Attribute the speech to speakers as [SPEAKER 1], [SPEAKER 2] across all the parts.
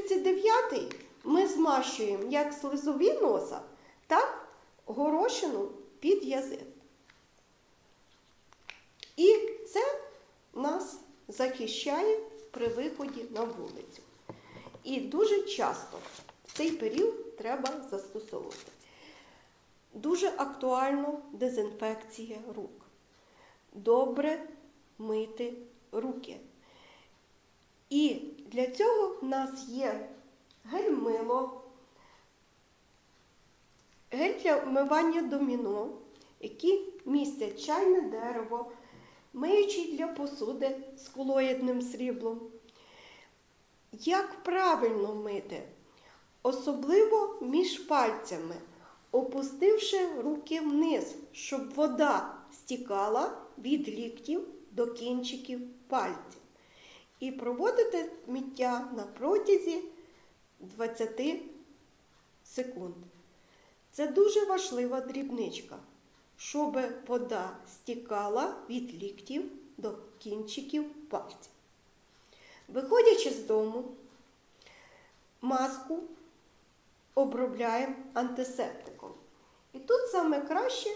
[SPEAKER 1] 39 ми змащуємо як слизові носа, так горошину під язик. І це нас захищає при виході на вулицю. І дуже часто цей період треба застосовувати. Дуже актуально дезінфекція рук. Добре мити руки. І для цього в нас є гель-мило, гель для вмивання доміно, які містять чайне дерево, миючий для посуди з колоїдним сріблом. Як правильно мити? Особливо між пальцями, опустивши руки вниз, щоб вода стікала від ліктів до кінчиків пальців. І проводити миття на протязі 20 секунд. Це дуже важлива дрібничка, щоб вода стікала від ліктів до кінчиків пальців. Виходячи з дому, маску обробляємо антисептиком. І тут саме краще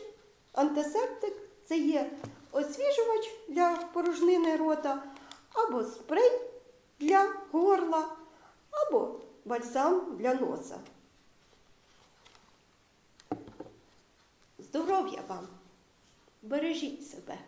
[SPEAKER 1] антисептик це є освіжувач для порожнини рота, або спрей для горла, або бальзам для носа. Здоров'я вам! Бережіть себе!